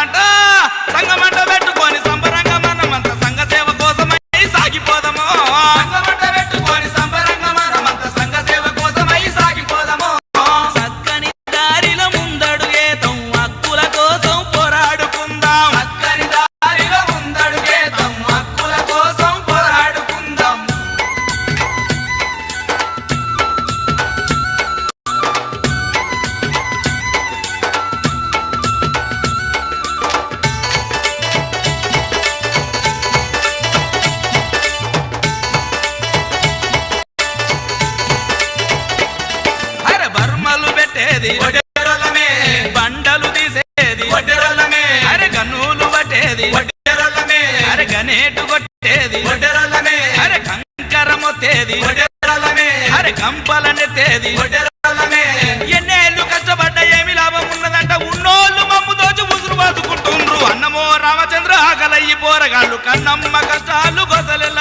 மாட்டோம் నెత్తేది ఒడ్డెరలమే అరే కంపల నెత్తేది ఎన్నేళ్ళు కష్టపడ్డ ఏమి లాభం ఉన్నదంట? ఉన్నోళ్ళు మమ్ము దోచి ఉసురు బాసుకుంటుండ్రు అన్నమో రామచంద్ర ఆకలయ్యి పోరగాళ్ళు కన్నమ్మ కష్టాలు గొసలెల్ల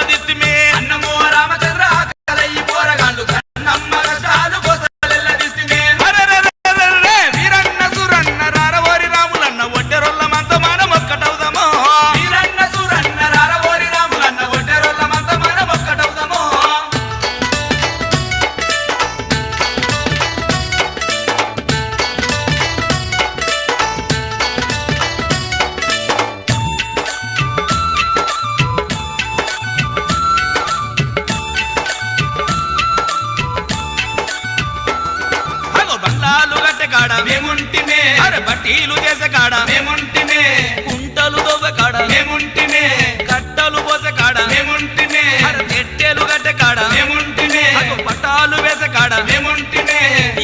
కాడ మేముంటిమే. అరే బట్టీలు చేసే కాడ మేముంటిమే. కుంటలు దొవ్వె కాడ మేముంటిమే. కట్టలు పోసే కాడ మేముంటిమే. అరే తెట్టెలు గట్టె కాడ మేముంటిమే. పటాలు వేసే కాడ మేముంటిమే.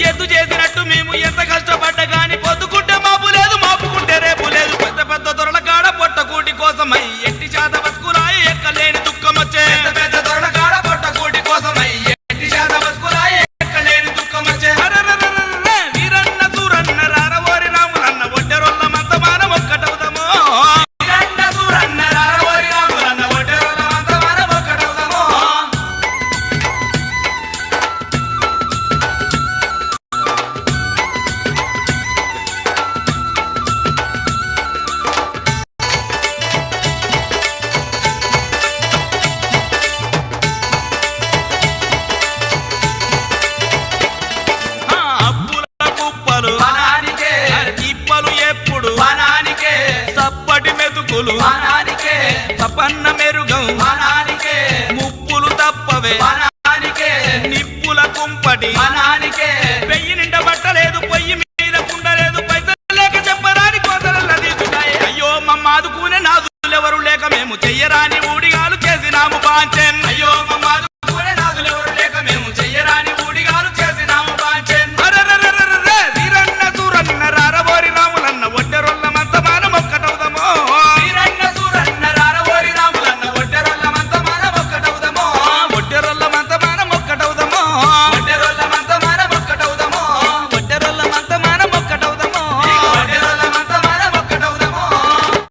ఎద్దు చేసినట్టు మేము ఎంత కష్టపడ్డ గాని పొద్దుకుంటే మాపు లేదు మాపుకుంటే రేపు లేదు. పెద్ద పెద్ద దొరల కాడ పొట్ట కూటి కోసమై వనానికే. తపన్న మెరుగం ముప్పులు తప్పవే నిప్పుల కుంపటి వెయ్యి నిండా బట్టలేదు పొయ్యి మీద కుండలేదు పైసలు లేక చెప్పరాని తీసుకాయ అయ్యో మమ్మ ఆదుకునే నాదులెవరు లేక మేము చెయ్యరాని ఊడిగాలు చేసినాము మమ్మ